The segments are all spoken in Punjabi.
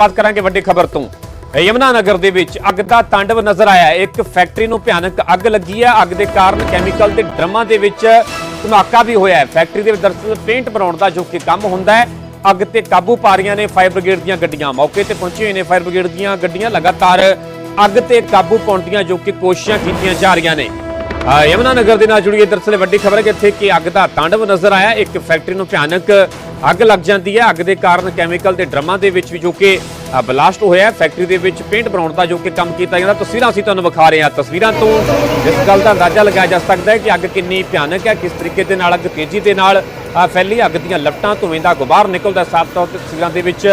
ਬਾਤ ਕਰਾਂਗੇ ਵੱਡੀ ਖਬਰ ਤੋਂ। ਯਮਨਾ ਨਗਰ ਦੇ ਵਿੱਚ ਅੱਗ ਦਾ ਤਾਂਡਵ ਨਜ਼ਰ ਆਇਆ ਇੱਕ ਫੈਕਟਰੀ ਨੂੰ ਭਿਆਨਕ ਅੱਗ ਲੱਗੀ ਹੈ। ਅੱਗ ਦੇ ਕਾਰਨ ਕੈਮੀਕਲ ਦੇ ਡਰਮਾਂ ਦੇ ਵਿੱਚ ਧਮਾਕਾ ਵੀ ਹੋਇਆ ਫੈਕਟਰੀ ਦੇ ਵਿੱਚ ਦਰਅਸਲ ਪੇਂਟ ਬਣਾਉਣ ਦਾ ਜੋ ਕਿ ਕੰਮ ਹੁੰਦਾ ਹੈ ਅੱਗ ਤੇ ਕਾਬੂ ਪਾ ਰਹੀਆਂ ਨੇ ਫਾਇਰ ਬ੍ਰਿਗੇਡ ਦੀਆਂ ਗੱਡੀਆਂ। ਮੌਕੇ ਤੇ ਪਹੁੰਚੇ ਹੋਏ ਨੇ ਫਾਇਰ ਬ੍ਰਿਗੇਡ ਦੀਆਂ ਗੱਡੀਆਂ। ਲਗਾਤਾਰ ਅੱਗ ਤੇ ਕਾਬੂ ਪਾਉਣ ਦੀਆਂ ਜੋ ਕਿ ਕੋਸ਼ਿਸ਼ਾਂ ਕੀਤੀਆਂ ਜਾ ਰਹੀਆਂ ਨੇ। ਅ, ਯਮੁਨਾ ਨਗਰ ਦੇ ਨਾਲ ਜੁੜੀ ਇਹ ਦਰਅਸਲ ਵੱਡੀ ਖਬਰ ਹੈ ਕਿ ਇੱਥੇ ਕਿ ਅੱਗ ਦਾ ਤਾਂਡਵ ਨਜ਼ਰ ਆਇਆ। ਇੱਕ ਫੈਕਟਰੀ ਨੂੰ ਭਿਆਨਕ ਅੱਗ ਲੱਗ ਜਾਂਦੀ ਹੈ। ਅੱਗ ਦੇ ਕਾਰਨ ਕੈਮੀਕਲ ਦੇ ਡਰਮਾਂ ਦੇ ਵਿੱਚ ਵੀ ਜੋ ਕਿ ਬਲਾਸਟ ਹੋਇਆ ਹੈ। ਫੈਕਟਰੀ ਦੇ ਵਿੱਚ ਪੇਂਟ ਬਣਾਉਣ ਦਾ ਜੋ ਕਿ ਕੰਮ ਕੀਤਾ ਜਾਂਦਾ। ਤਸਵੀਰਾਂ ਅਸੀਂ ਤੁਹਾਨੂੰ ਵਿਖਾ ਰਹੇ ਹਾਂ। ਤਸਵੀਰਾਂ ਤੋਂ ਇਸ ਗੱਲ ਦਾ ਅੰਦਾਜ਼ਾ ਲਗਾਇਆ ਜਾ ਸਕਦਾ ਹੈ ਕਿ ਅੱਗ ਕਿੰਨੀ ਭਿਆਨਕ ਹੈ ਕਿਸ ਤਰੀਕੇ ਦੇ ਨਾਲ ਅੱਗ ਤੇਜ਼ੀ ਦੇ ਨਾਲ ਫੈਲੀ ਅੱਗ ਦੀਆਂ ਲਪਟਾਂ ਧੂਏ ਦਾ ਗੁਬਾਰ ਨਿਕਲਦਾ ਸਾਫ਼ ਤੌਰ ਤੇ ਤਸਵੀਰਾਂ ਦੇ ਵਿੱਚ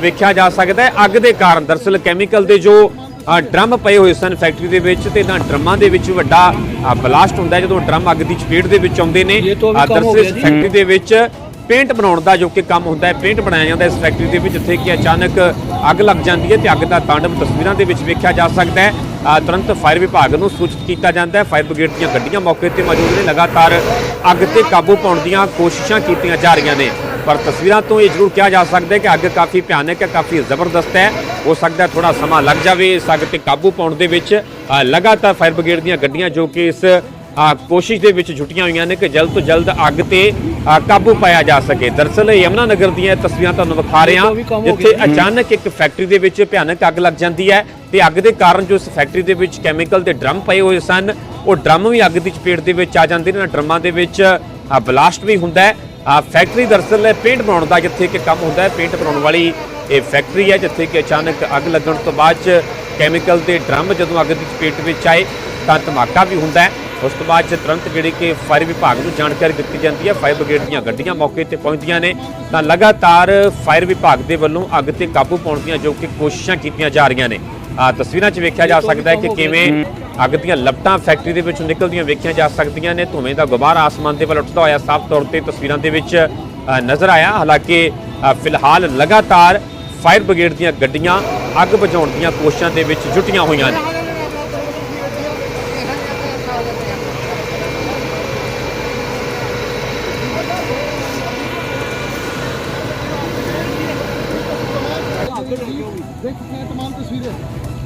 ਵੇਖਿਆ ਜਾ ਸਕਦਾ ਹੈ। ਅੱਗ ਦੇ ਕਾਰਨ ਦਰਅਸਲ ਕੈਮੀਕਲ ਦੇ ਜੋ ਡਰਮ ਪਏ ਹੋਏ ਸਨ ਫੈਕਟਰੀ ਦੇ ਵਿੱਚ ਤੇ ਇਹਨਾਂ ਡਰਮਾਂ ਦੇ ਵਿੱਚ ਵੱਡਾ ਬਲਾਸਟ ਹੁੰਦਾ ਜਦੋਂ ਡਰਮ ਅੱਗ ਦੀ ਚਪੇਟ ਦੇ ਵਿੱਚ ਆਉਂਦੇ ਨੇ ਜੀ। ਫੈਕਟਰੀ ਦੇ ਵਿੱਚ ਪੇਂਟ ਬਣਾਉਣ ਦਾ ਜੋ ਕਿ ਕੰਮ ਹੁੰਦਾ ਹੈ, ਪੇਂਟ ਬਣਾਇਆ ਜਾਂਦਾ ਇਸ ਫੈਕਟਰੀ ਦੇ ਵਿੱਚ, ਜਿੱਥੇ ਕਿ ਅਚਾਨਕ ਅੱਗ ਲੱਗ ਜਾਂਦੀ ਹੈ ਤੇ ਅੱਗ ਦਾ ਤਾਂਡਵ ਤਸਵੀਰਾਂ ਦੇ ਵਿੱਚ ਵੇਖਿਆ ਜਾ ਸਕਦਾ ਹੈ। ਤੁਰੰਤ ਫਾਇਰ ਵਿਭਾਗ ਨੂੰ ਸੂਚਿਤ ਕੀਤਾ ਜਾਂਦਾ ਹੈ। ਫਾਇਰ ਬ੍ਰਿਗੇਡ ਦੀਆਂ ਗੱਡੀਆਂ ਮੌਕੇ ਤੇ ਮੌਜੂਦ ਨੇ। ਲਗਾਤਾਰ ਅੱਗ ਤੇ ਕਾਬੂ ਪਾਉਣ ਦੀਆਂ ਕੋਸ਼ਿਸ਼ਾਂ ਕੀਤੀਆਂ ਜਾ ਰਹੀਆਂ ਨੇ। ਪਰ ਤਸਵੀਰਾਂ ਤੋਂ ਇਹ ਜ਼ਰੂਰ ਕਿਹਾ ਜਾ ਸਕਦਾ ਹੈ ਕਿ ਅੱਗ ਕਾਫੀ ਭਿਆਨਕ ਹੈ, ਕਾਫੀ ਜ਼ਬਰਦਸਤ ਹੈ। ਹੋ ਸਕਦਾ ਹੈ ਥੋੜਾ ਸਮਾਂ ਲੱਗ ਜਾਵੇ ਇਸ ਅੱਗ ਤੇ ਕਾਬੂ ਪਾਉਣ ਦੇ ਵਿੱਚ। ਲਗਾਤਾਰ ਫਾਇਰ ਬ੍ਰਿਗੇਡ ਦੀਆਂ ਗੱਡੀਆਂ ਜੋ ਕਿ ਇਸ ਕੋਸ਼ਿਸ਼ ਦੇ ਵਿੱਚ ਜੁਟੀਆਂ ਹੋਈਆਂ ਨੇ ਕਿ ਜਲਦ ਤੋਂ ਜਲਦ ਅੱਗ ਤੇ ਕਾਬੂ ਪਾਇਆ ਜਾ ਸਕੇ। ਦਰਅਸਲ ਇਹ ਯਮਨਾ ਨਗਰ ਦੀਆਂ ਤਸਵੀਰਾਂ ਤੁਹਾਨੂੰ ਵਿਖਾ ਰਹੇ ਹਾਂ ਜਿੱਥੇ ਅਚਾਨਕ ਇੱਕ ਫੈਕਟਰੀ ਦੇ ਵਿੱਚ ਭਿਆਨਕ ਅੱਗ ਲੱਗ ਜਾਂਦੀ ਹੈ ਤੇ ਅੱਗ ਦੇ ਕਾਰਨ ਜੋ ਇਸ ਫੈਕਟਰੀ ਦੇ ਵਿੱਚ ਕੈਮੀਕਲ ਦੇ ਡਰਮ ਪਏ ਹੋਏ ਸਨ ਉਹ ਡਰਮ ਵੀ ਅੱਗ ਦੀ ਚਪੇਟ ਦੇ ਵਿੱਚ ਆ ਜਾਂਦੇ ਨੇ ਡਰਮਾਂ ਦੇ ਵਿੱਚ ਬਲਾਸਟ ਵੀ ਹੁੰਦਾ ਹੈ। ਫੈਕਟਰੀ ਦਰਅਸਲ ਪੇਂਟ ਬਣਾਉਣ ਦਾ ਜਿੱਥੇ ਕਿ ਕੰਮ ਹੁੰਦਾ ਹੈ ਪੇਂਟ ਬਣਾਉਣ ਵਾਲੀ ਇਹ ਫੈਕਟਰੀ ਹੈ ਜਿੱਥੇ ਕਿ ਅਚਾਨਕ ਅੱਗ ਲੱਗਣ ਤੋਂ ਬਾਅਦ ਚ ਕੈਮੀਕਲ ਦੇ ਡਰਮ ਜਦੋਂ ਅੱਗ ਦੀ ਚਪੇਟ ਵਿੱਚ ਆਏ ਤਾਂ ਧਮਾਕਾ ਵੀ ਹੁੰਦਾ ਹੈ। ਉਸ ਤੋਂ ਬਾਅਦ 'ਚ ਤੁਰੰਤ ਜਿਹੜੀ ਕਿ ਫਾਇਰ ਵਿਭਾਗ ਨੂੰ ਜਾਣਕਾਰੀ ਦਿੱਤੀ ਜਾਂਦੀ ਹੈ। ਫਾਇਰ ਬ੍ਰਿਗੇਡ ਦੀਆਂ ਗੱਡੀਆਂ ਮੌਕੇ ਤੇ ਪਹੁੰਚਦੀਆਂ ਨੇ। ਤਾਂ ਲਗਾਤਾਰ ਫਾਇਰ ਵਿਭਾਗ ਦੇ ਵੱਲੋਂ ਅੱਗ ਤੇ ਕਾਬੂ ਪਾਉਣ ਦੀਆਂ ਜੋ ਕਿ ਕੋਸ਼ਿਸ਼ਾਂ ਕੀਤੀਆਂ ਜਾ ਰਹੀਆਂ ਨੇ। ਆ ਤਸਵੀਰਾਂ 'ਚ ਵੇਖਿਆ ਜਾ ਸਕਦਾ ਹੈ ਕਿ ਕਿਵੇਂ ਅੱਗ ਦੀਆਂ ਲਪਟਾਂ ਫੈਕਟਰੀ ਦੇ ਵਿੱਚੋਂ ਨਿਕਲਦੀਆਂ ਵੇਖੀਆਂ ਜਾ ਸਕਦੀਆਂ ਨੇ। ਧੂਏ ਦਾ ਗੁਬਾਰ ਆਸਮਾਨ ਦੇ ਵੱਲ ਉੱਠਦਾ ਹੋਇਆ ਸਾਫ਼ ਤੌਰ ਤੇ ਤਸਵੀਰਾਂ ਦੇ ਵਿੱਚ ਨਜ਼ਰ ਆਇਆ। ਹਾਲਾਂਕਿ ਫਿਲਹਾਲ ਲਗਾਤਾਰ ਫਾਇਰ ਬ੍ਰਿਗੇਡ ਦੀਆਂ ਗੱਡੀਆਂ ਅੱਗ ਬੁਝਾਉਣ ਦੀਆਂ ਕੋਸ਼ਿਸ਼ਾਂ ਦੇ ਵਿੱਚ ਜੁਟੀਆਂ ਹੋਈਆਂ ਨੇ। ਦੇਖ ਕਿੰਨੇ ਤਮਾਮ ਤਸਵੀਰਾਂ